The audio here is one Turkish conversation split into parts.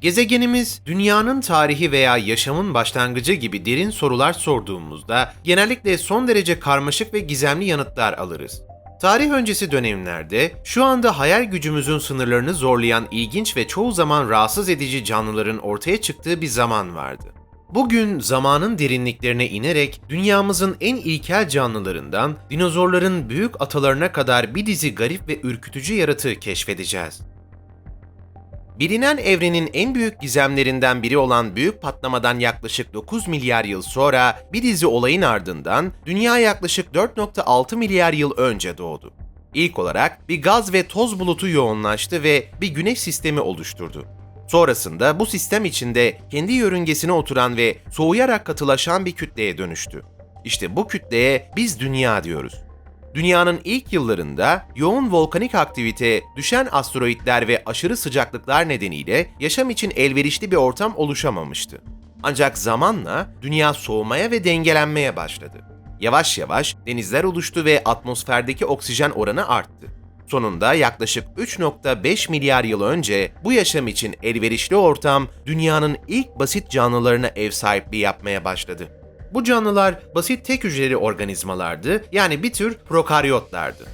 Gezegenimiz, dünyanın tarihi veya yaşamın başlangıcı gibi derin sorular sorduğumuzda genellikle son derece karmaşık ve gizemli yanıtlar alırız. Tarih öncesi dönemlerde şu anda hayal gücümüzün sınırlarını zorlayan ilginç ve çoğu zaman rahatsız edici canlıların ortaya çıktığı bir zaman vardı. Bugün zamanın derinliklerine inerek dünyamızın en ilkel canlılarından dinozorların büyük atalarına kadar bir dizi garip ve ürkütücü yaratığı keşfedeceğiz. Bilinen evrenin en büyük gizemlerinden biri olan büyük patlamadan yaklaşık 9 milyar yıl sonra bir dizi olayın ardından dünya yaklaşık 4.6 milyar yıl önce doğdu. İlk olarak bir gaz ve toz bulutu yoğunlaştı ve bir güneş sistemi oluşturdu. Sonrasında bu sistem içinde kendi yörüngesine oturan ve soğuyarak katılaşan bir kütleye dönüştü. İşte bu kütleye biz dünya diyoruz. Dünyanın ilk yıllarında yoğun volkanik aktivite, düşen asteroitler ve aşırı sıcaklıklar nedeniyle yaşam için elverişli bir ortam oluşamamıştı. Ancak zamanla dünya soğumaya ve dengelenmeye başladı. Yavaş yavaş denizler oluştu ve atmosferdeki oksijen oranı arttı. Sonunda yaklaşık 3.5 milyar yıl önce bu yaşam için elverişli ortam dünyanın ilk basit canlılarına ev sahipliği yapmaya başladı. Bu canlılar basit tek hücreli organizmalardı, yani bir tür prokaryotlardı.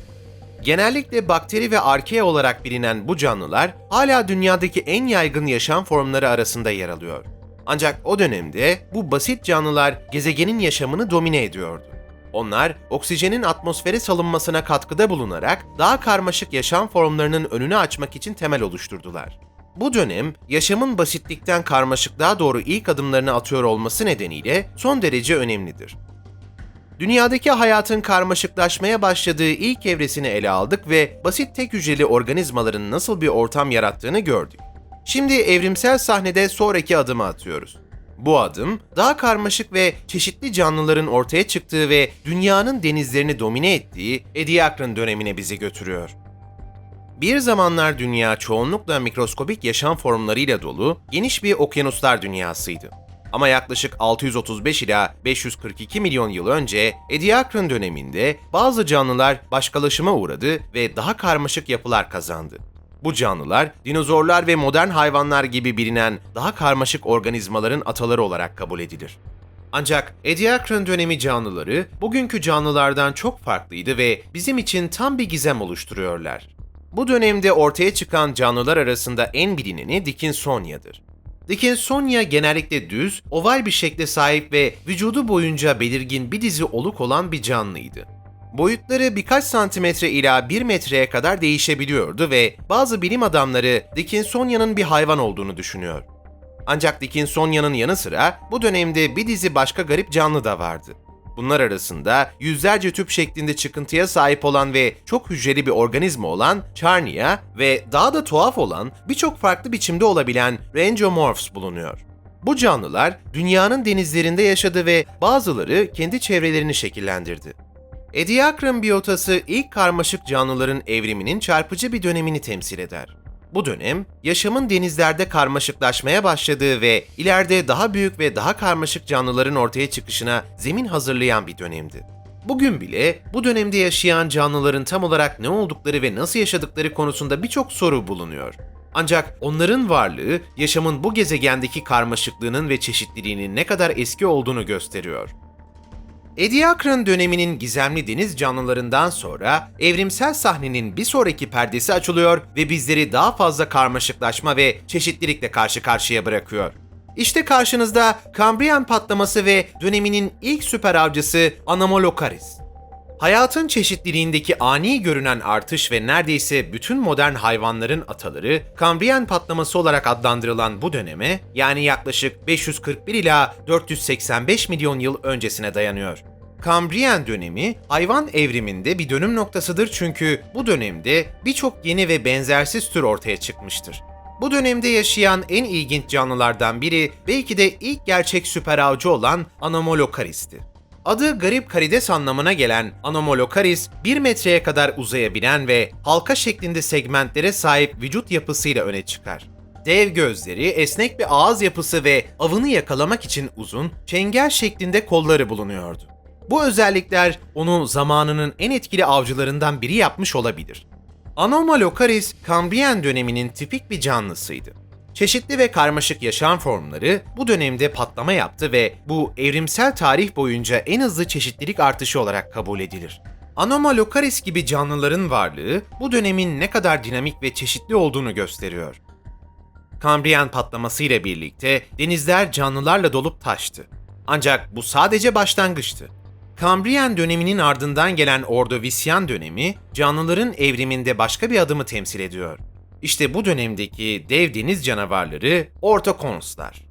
Genellikle bakteri ve arkea olarak bilinen bu canlılar hala dünyadaki en yaygın yaşam formları arasında yer alıyor. Ancak o dönemde bu basit canlılar gezegenin yaşamını domine ediyordu. Onlar oksijenin atmosfere salınmasına katkıda bulunarak daha karmaşık yaşam formlarının önünü açmak için temel oluşturdular. Bu dönem yaşamın basitlikten karmaşıklığa doğru ilk adımlarını atıyor olması nedeniyle son derece önemlidir. Dünyadaki hayatın karmaşıklaşmaya başladığı ilk evresini ele aldık ve basit tek hücreli organizmaların nasıl bir ortam yarattığını gördük. Şimdi evrimsel sahnede sonraki adımı atıyoruz. Bu adım daha karmaşık ve çeşitli canlıların ortaya çıktığı ve dünyanın denizlerini domine ettiği Ediacaran dönemine bizi götürüyor. Bir zamanlar dünya çoğunlukla mikroskobik yaşam formlarıyla dolu geniş bir okyanuslar dünyasıydı. Ama yaklaşık 635 ila 542 milyon yıl önce Ediacaran döneminde bazı canlılar başkalaşıma uğradı ve daha karmaşık yapılar kazandı. Bu canlılar dinozorlar ve modern hayvanlar gibi bilinen daha karmaşık organizmaların ataları olarak kabul edilir. Ancak Ediacaran dönemi canlıları bugünkü canlılardan çok farklıydı ve bizim için tam bir gizem oluşturuyorlar. Bu dönemde ortaya çıkan canlılar arasında en bilineni Dickinsonia'dır. Dickinsonia genellikle düz, oval bir şekle sahip ve vücudu boyunca belirgin bir dizi oluk olan bir canlıydı. Boyutları birkaç santimetre ila bir metreye kadar değişebiliyordu ve bazı bilim adamları Dickinsonia'nın bir hayvan olduğunu düşünüyor. Ancak Dickinsonia'nın yanı sıra bu dönemde bir dizi başka garip canlı da vardı. Bunlar arasında yüzlerce tüp şeklinde çıkıntıya sahip olan ve çok hücreli bir organizma olan Charnia ve daha da tuhaf olan birçok farklı biçimde olabilen Rangeomorphs bulunuyor. Bu canlılar dünyanın denizlerinde yaşadı ve bazıları kendi çevrelerini şekillendirdi. Ediacaran biyotası ilk karmaşık canlıların evriminin çarpıcı bir dönemini temsil eder. Bu dönem, yaşamın denizlerde karmaşıklaşmaya başladığı ve ileride daha büyük ve daha karmaşık canlıların ortaya çıkışına zemin hazırlayan bir dönemdi. Bugün bile bu dönemde yaşayan canlıların tam olarak ne oldukları ve nasıl yaşadıkları konusunda birçok soru bulunuyor. Ancak onların varlığı yaşamın bu gezegendeki karmaşıklığının ve çeşitliliğinin ne kadar eski olduğunu gösteriyor. Ediacaran döneminin gizemli deniz canlılarından sonra evrimsel sahnenin bir sonraki perdesi açılıyor ve bizleri daha fazla karmaşıklaşma ve çeşitlilikle karşı karşıya bırakıyor. İşte karşınızda Kambriyen patlaması ve döneminin ilk süper avcısı Anomalocaris. Hayatın çeşitliliğindeki ani görünen artış ve neredeyse bütün modern hayvanların ataları Kambriyen patlaması olarak adlandırılan bu döneme yani yaklaşık 541 ila 485 milyon yıl öncesine dayanıyor. Kambriyen dönemi hayvan evriminde bir dönüm noktasıdır çünkü bu dönemde birçok yeni ve benzersiz tür ortaya çıkmıştır. Bu dönemde yaşayan en ilginç canlılardan biri belki de ilk gerçek süper avcı olan Anomalocaris'ti. Adı garip karides anlamına gelen Anomalocaris, 1 metreye kadar uzayabilen ve halka şeklinde segmentlere sahip vücut yapısıyla öne çıkar. Dev gözleri, esnek bir ağız yapısı ve avını yakalamak için uzun, çengel şeklinde kolları bulunuyordu. Bu özellikler onu zamanının en etkili avcılarından biri yapmış olabilir. Anomalocaris, Kambriyen döneminin tipik bir canlısıydı. Çeşitli ve karmaşık yaşam formları bu dönemde patlama yaptı ve bu evrimsel tarih boyunca en hızlı çeşitlilik artışı olarak kabul edilir. Anomalocaris gibi canlıların varlığı bu dönemin ne kadar dinamik ve çeşitli olduğunu gösteriyor. Kambriyen patlaması ile birlikte denizler canlılarla dolup taştı. Ancak bu sadece başlangıçtı. Kambriyen döneminin ardından gelen Ordovisiyen dönemi canlıların evriminde başka bir adımı temsil ediyor. İşte bu dönemdeki dev deniz canavarları Ortokonslar.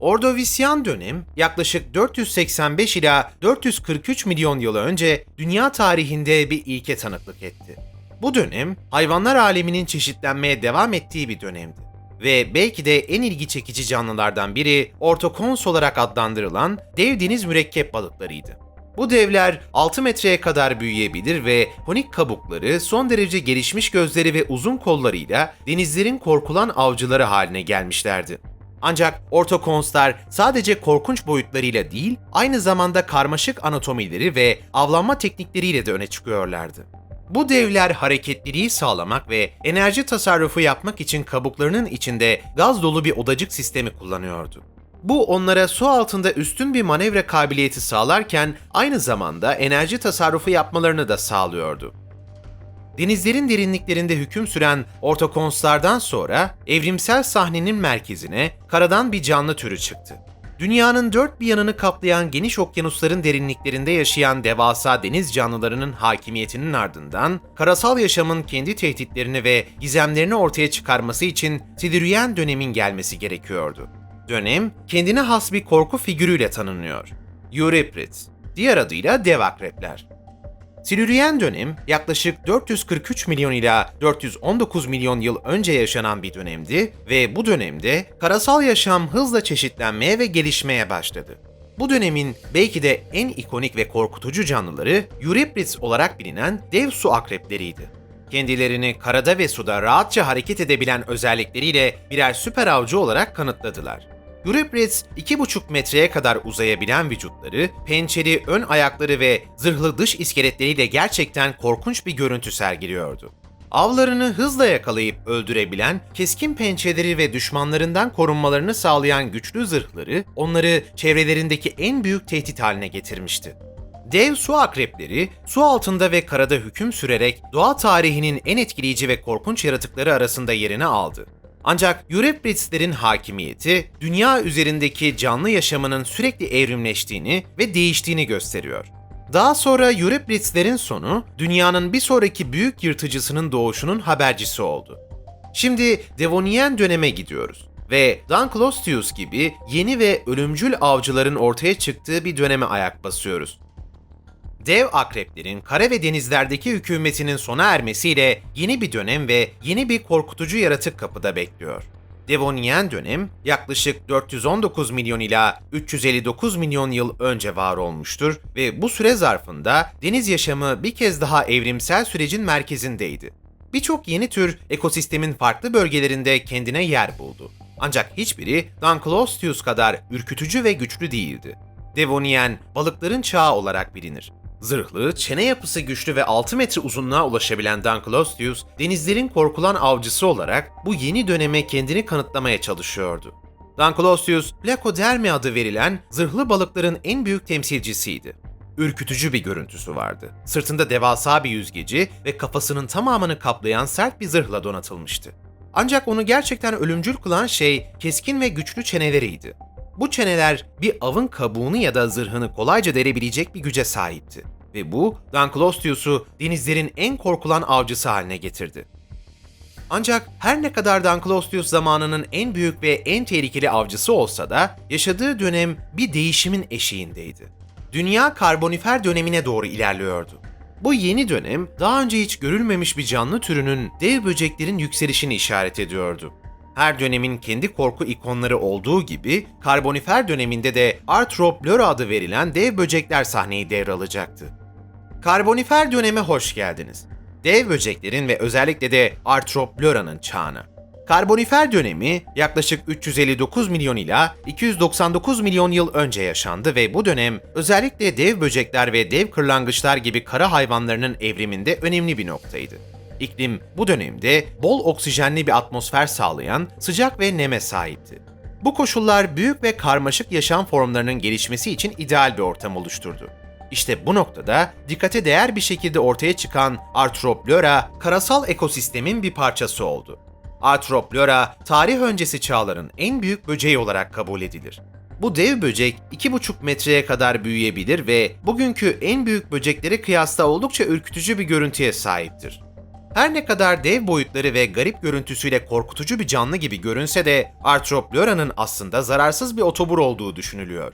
Ordovisiyen dönem yaklaşık 485 ila 443 milyon yıl önce dünya tarihinde bir ilke tanıklık etti. Bu dönem hayvanlar aleminin çeşitlenmeye devam ettiği bir dönemdi ve belki de en ilgi çekici canlılardan biri ortokons olarak adlandırılan dev deniz mürekkep balıklarıydı. Bu devler 6 metreye kadar büyüyebilir ve konik kabukları, son derece gelişmiş gözleri ve uzun kollarıyla denizlerin korkulan avcıları haline gelmişlerdi. Ancak ortokonslar sadece korkunç boyutlarıyla değil, aynı zamanda karmaşık anatomileri ve avlanma teknikleriyle de öne çıkıyorlardı. Bu devler hareketliliği sağlamak ve enerji tasarrufu yapmak için kabuklarının içinde gaz dolu bir odacık sistemi kullanıyordu. Bu onlara su altında üstün bir manevra kabiliyeti sağlarken aynı zamanda enerji tasarrufu yapmalarını da sağlıyordu. Denizlerin derinliklerinde hüküm süren ortokonslardan sonra evrimsel sahnenin merkezine karadan bir canlı türü çıktı. Dünyanın dört bir yanını kaplayan geniş okyanusların derinliklerinde yaşayan devasa deniz canlılarının hakimiyetinin ardından karasal yaşamın kendi tehditlerini ve gizemlerini ortaya çıkarması için Silüryen dönemin gelmesi gerekiyordu. Dönem kendine has bir korku figürüyle tanınıyor. Euryprid, diğer adıyla dev akrepler. Silüryen dönem yaklaşık 443 milyon ila 419 milyon yıl önce yaşanan bir dönemdi ve bu dönemde karasal yaşam hızla çeşitlenmeye ve gelişmeye başladı. Bu dönemin belki de en ikonik ve korkutucu canlıları Eurypris olarak bilinen dev su akrepleriydi. Kendilerini karada ve suda rahatça hareket edebilen özellikleriyle birer süper avcı olarak kanıtladılar. Eurypres 2,5 metreye kadar uzayabilen vücutları, pençeli ön ayakları ve zırhlı dış iskeletleriyle gerçekten korkunç bir görüntü sergiliyordu. Avlarını hızla yakalayıp öldürebilen, keskin pençeleri ve düşmanlarından korunmalarını sağlayan güçlü zırhları onları çevrelerindeki en büyük tehdit haline getirmişti. Dev su akrepleri su altında ve karada hüküm sürerek doğa tarihinin en etkileyici ve korkunç yaratıkları arasında yerini aldı. Ancak Euryprislerin hakimiyeti dünya üzerindeki canlı yaşamının sürekli evrimleştiğini ve değiştiğini gösteriyor. Daha sonra Euryprislerin sonu dünyanın bir sonraki büyük yırtıcısının doğuşunun habercisi oldu. Şimdi Devonian döneme gidiyoruz ve Dunklostius gibi yeni ve ölümcül avcıların ortaya çıktığı bir döneme ayak basıyoruz. Dev akreplerin kara ve denizlerdeki hükümetinin sona ermesiyle yeni bir dönem ve yeni bir korkutucu yaratık kapıda bekliyor. Devonian dönem yaklaşık 419 milyon ila 359 milyon yıl önce var olmuştur ve bu süre zarfında deniz yaşamı bir kez daha evrimsel sürecin merkezindeydi. Birçok yeni tür ekosistemin farklı bölgelerinde kendine yer buldu. Ancak hiçbiri Dunklostius kadar ürkütücü ve güçlü değildi. Devonian, balıkların çağı olarak bilinir. Zırhlı, çene yapısı güçlü ve 6 metre uzunluğa ulaşabilen Dunklostius, denizlerin korkulan avcısı olarak bu yeni döneme kendini kanıtlamaya çalışıyordu. Dunklostius, Placodermi adı verilen zırhlı balıkların en büyük temsilcisiydi. Ürkütücü bir görüntüsü vardı. Sırtında devasa bir yüzgeci ve kafasının tamamını kaplayan sert bir zırhla donatılmıştı. Ancak onu gerçekten ölümcül kılan şey keskin ve güçlü çeneleriydi. Bu çeneler bir avın kabuğunu ya da zırhını kolayca derebilecek bir güce sahipti. Ve bu, Dunklostius'u denizlerin en korkulan avcısı haline getirdi. Ancak her ne kadar Dunklostius zamanının en büyük ve en tehlikeli avcısı olsa da yaşadığı dönem bir değişimin eşiğindeydi. Dünya karbonifer dönemine doğru ilerliyordu. Bu yeni dönem daha önce hiç görülmemiş bir canlı türünün dev böceklerin yükselişini işaret ediyordu. Her dönemin kendi korku ikonları olduğu gibi karbonifer döneminde de Arthroplura adı verilen dev böcekler sahneyi devralacaktı. Karbonifer döneme hoş geldiniz. Dev böceklerin ve özellikle de Arthroplura'nın çağına. Karbonifer dönemi yaklaşık 359 milyon ila 299 milyon yıl önce yaşandı ve bu dönem özellikle dev böcekler ve dev kırlangıçlar gibi kara hayvanlarının evriminde önemli bir noktaydı. İklim bu dönemde bol oksijenli bir atmosfer sağlayan sıcak ve neme sahipti. Bu koşullar büyük ve karmaşık yaşam formlarının gelişmesi için ideal bir ortam oluşturdu. İşte bu noktada dikkate değer bir şekilde ortaya çıkan Arthroplora, karasal ekosistemin bir parçası oldu. Arthroplora, tarih öncesi çağların en büyük böceği olarak kabul edilir. Bu dev böcek 2,5 metreye kadar büyüyebilir ve bugünkü en büyük böceklere kıyasla oldukça ürkütücü bir görüntüye sahiptir. Her ne kadar dev boyutları ve garip görüntüsüyle korkutucu bir canlı gibi görünse de Arthroplora'nın aslında zararsız bir otobur olduğu düşünülüyor.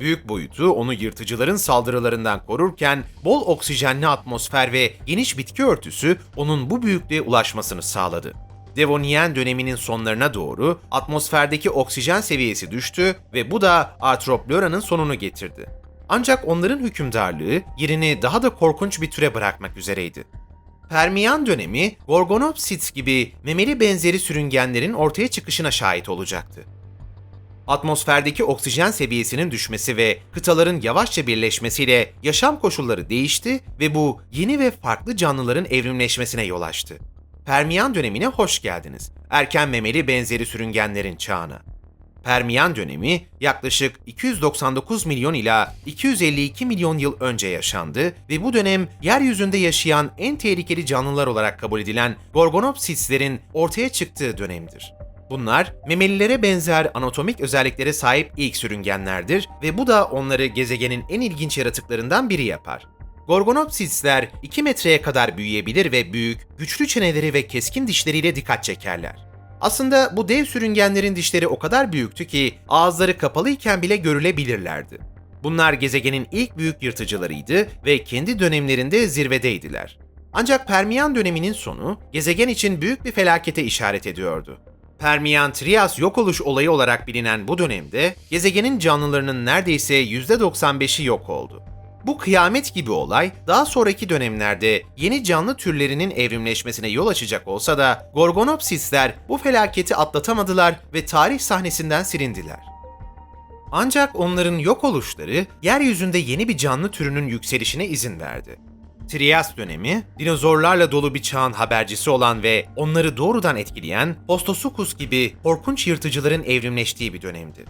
Büyük boyutu onu yırtıcıların saldırılarından korurken bol oksijenli atmosfer ve geniş bitki örtüsü onun bu büyüklüğe ulaşmasını sağladı. Devoniyen döneminin sonlarına doğru atmosferdeki oksijen seviyesi düştü ve bu da Arthroplora'nın sonunu getirdi. Ancak onların hükümdarlığı yerini daha da korkunç bir türe bırakmak üzereydi. Permiyan dönemi Gorgonopsids gibi memeli benzeri sürüngenlerin ortaya çıkışına şahit olacaktı. Atmosferdeki oksijen seviyesinin düşmesi ve kıtaların yavaşça birleşmesiyle yaşam koşulları değişti ve bu yeni ve farklı canlıların evrimleşmesine yol açtı. Permiyan dönemine hoş geldiniz. Erken memeli benzeri sürüngenlerin çağına. Permiyan dönemi yaklaşık 299 milyon ila 252 milyon yıl önce yaşandı ve bu dönem yeryüzünde yaşayan en tehlikeli canlılar olarak kabul edilen Gorgonopsidslerin ortaya çıktığı dönemdir. Bunlar memelilere benzer anatomik özelliklere sahip ilk sürüngenlerdir ve bu da onları gezegenin en ilginç yaratıklarından biri yapar. Gorgonopsidsler 2 metreye kadar büyüyebilir ve büyük, güçlü çeneleri ve keskin dişleriyle dikkat çekerler. Aslında bu dev sürüngenlerin dişleri o kadar büyüktü ki ağızları kapalıyken bile görülebilirlerdi. Bunlar gezegenin ilk büyük yırtıcılarıydı ve kendi dönemlerinde zirvedeydiler. Ancak Permiyan döneminin sonu gezegen için büyük bir felakete işaret ediyordu. Permiyan-Trias yok oluş olayı olarak bilinen bu dönemde gezegenin canlılarının neredeyse %95'i yok oldu. Bu kıyamet gibi olay daha sonraki dönemlerde yeni canlı türlerinin evrimleşmesine yol açacak olsa da Gorgonopsisler bu felaketi atlatamadılar ve tarih sahnesinden silindiler. Ancak onların yok oluşları yeryüzünde yeni bir canlı türünün yükselişine izin verdi. Trias dönemi, dinozorlarla dolu bir çağın habercisi olan ve onları doğrudan etkileyen Postosuchus gibi korkunç yırtıcıların evrimleştiği bir dönemdi.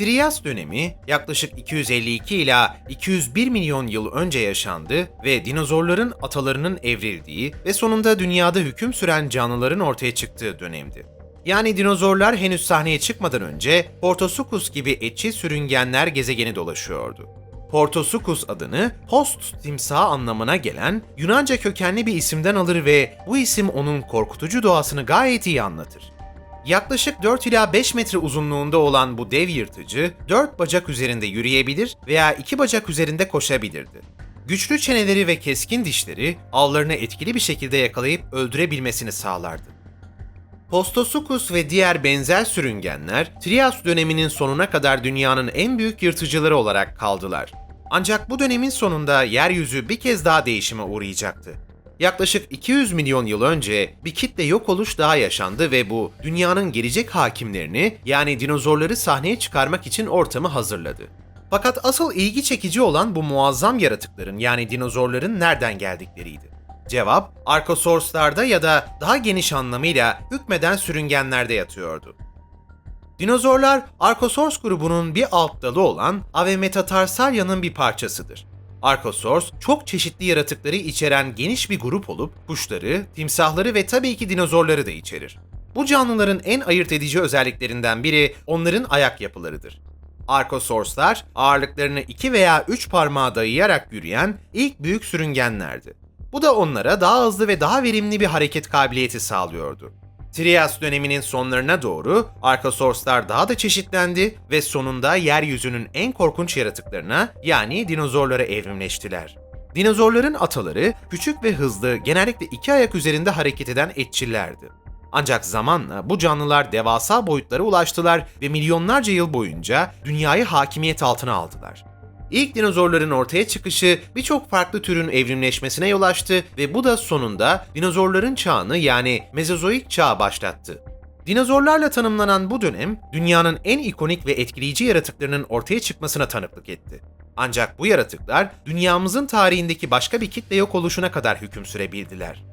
Trias dönemi yaklaşık 252 ila 201 milyon yıl önce yaşandı ve dinozorların atalarının evrildiği ve sonunda dünyada hüküm süren canlıların ortaya çıktığı dönemdi. Yani dinozorlar henüz sahneye çıkmadan önce Portosuchus gibi etçi sürüngenler gezegeni dolaşıyordu. Portosuchus adını post timsah anlamına gelen Yunanca kökenli bir isimden alır ve bu isim onun korkutucu doğasını gayet iyi anlatır. Yaklaşık 4 ila 5 metre uzunluğunda olan bu dev yırtıcı 4 bacak üzerinde yürüyebilir veya 2 bacak üzerinde koşabilirdi. Güçlü çeneleri ve keskin dişleri avlarını etkili bir şekilde yakalayıp öldürebilmesini sağlardı. Postosuchus ve diğer benzer sürüngenler Trias döneminin sonuna kadar dünyanın en büyük yırtıcıları olarak kaldılar. Ancak bu dönemin sonunda yeryüzü bir kez daha değişime uğrayacaktı. Yaklaşık 200 milyon yıl önce bir kitle yok oluş daha yaşandı ve bu dünyanın gelecek hakimlerini yani dinozorları sahneye çıkarmak için ortamı hazırladı. Fakat asıl ilgi çekici olan bu muazzam yaratıkların yani dinozorların nereden geldikleriydi. Cevap, Archosaurus'larda ya da daha geniş anlamıyla hükmeden sürüngenlerde yatıyordu. Dinozorlar, Archosaurus grubunun bir alt dalı olan Avemetatarsarya'nın bir parçasıdır. Archosaurus, çok çeşitli yaratıkları içeren geniş bir grup olup kuşları, timsahları ve tabii ki dinozorları da içerir. Bu canlıların en ayırt edici özelliklerinden biri onların ayak yapılarıdır. Archosauruslar ağırlıklarını iki veya üç parmağa dayayarak yürüyen ilk büyük sürüngenlerdi. Bu da onlara daha hızlı ve daha verimli bir hareket kabiliyeti sağlıyordu. Trias döneminin sonlarına doğru Archosauruslar daha da çeşitlendi ve sonunda yeryüzünün en korkunç yaratıklarına yani dinozorlara evrimleştiler. Dinozorların ataları küçük ve hızlı, genellikle iki ayak üzerinde hareket eden etçillerdi. Ancak zamanla bu canlılar devasa boyutlara ulaştılar ve milyonlarca yıl boyunca dünyayı hakimiyet altına aldılar. İlk dinozorların ortaya çıkışı birçok farklı türün evrimleşmesine yol açtı ve bu da sonunda dinozorların çağını yani Mezozoik çağı başlattı. Dinozorlarla tanımlanan bu dönem, dünyanın en ikonik ve etkileyici yaratıklarının ortaya çıkmasına tanıklık etti. Ancak bu yaratıklar dünyamızın tarihindeki başka bir kitle yok oluşuna kadar hüküm sürebildiler.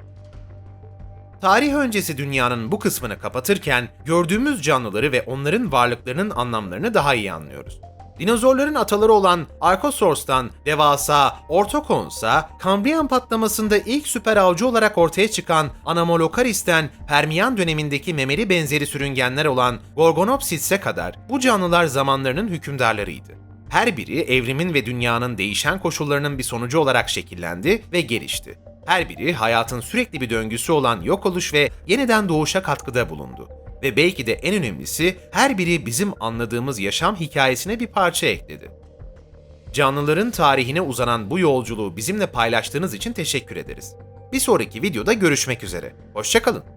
Tarih öncesi dünyanın bu kısmını kapatırken gördüğümüz canlıları ve onların varlıklarının anlamlarını daha iyi anlıyoruz. Dinozorların ataları olan Archosaurus'tan devasa Orthocons'a, Kambriyan patlamasında ilk süper avcı olarak ortaya çıkan Anomalocaris'ten Permiyan dönemindeki memeli benzeri sürüngenler olan Gorgonopsis'e kadar bu canlılar zamanlarının hükümdarlarıydı. Her biri evrimin ve dünyanın değişen koşullarının bir sonucu olarak şekillendi ve gelişti. Her biri hayatın sürekli bir döngüsü olan yok oluş ve yeniden doğuşa katkıda bulundu. Ve belki de en önemlisi her biri bizim anladığımız yaşam hikayesine bir parça ekledi. Canlıların tarihine uzanan bu yolculuğu bizimle paylaştığınız için teşekkür ederiz. Bir sonraki videoda görüşmek üzere. Hoşçakalın.